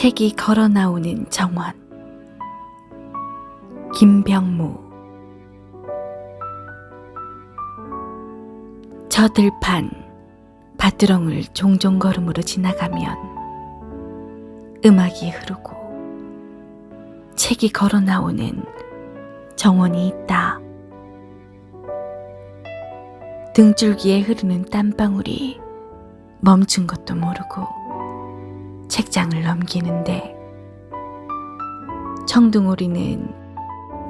책이 걸어 나오는 정원 김병무 저 들판 밭두렁을 종종 걸음으로 지나가면 음악이 흐르고 책이 걸어 나오는 정원이 있다. 등줄기에 흐르는 땀방울이 멈춘 것도 모르고 책장을 넘기는데 청둥오리는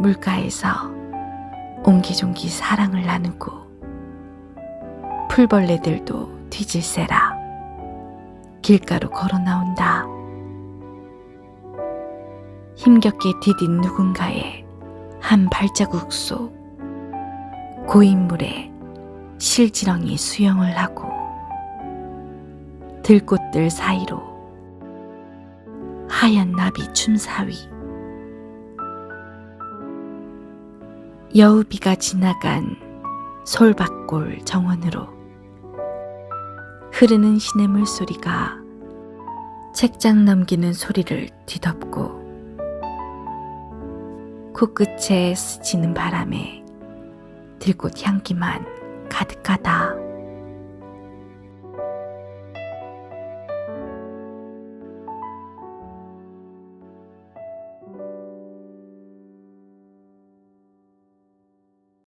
물가에서 옹기종기 사랑을 나누고 풀벌레들도 뒤질세라 길가로 걸어 나온다. 힘겹게 디딘 누군가의 한 발자국 속 고인물에 실지렁이 수영을 하고 들꽃들 사이로 하얀 나비 춤사위 여우비가 지나간 솔밭골 정원으로 흐르는 시냇물 소리가 책장 넘기는 소리를 뒤덮고 코끝에 스치는 바람에 들꽃 향기만 가득하다.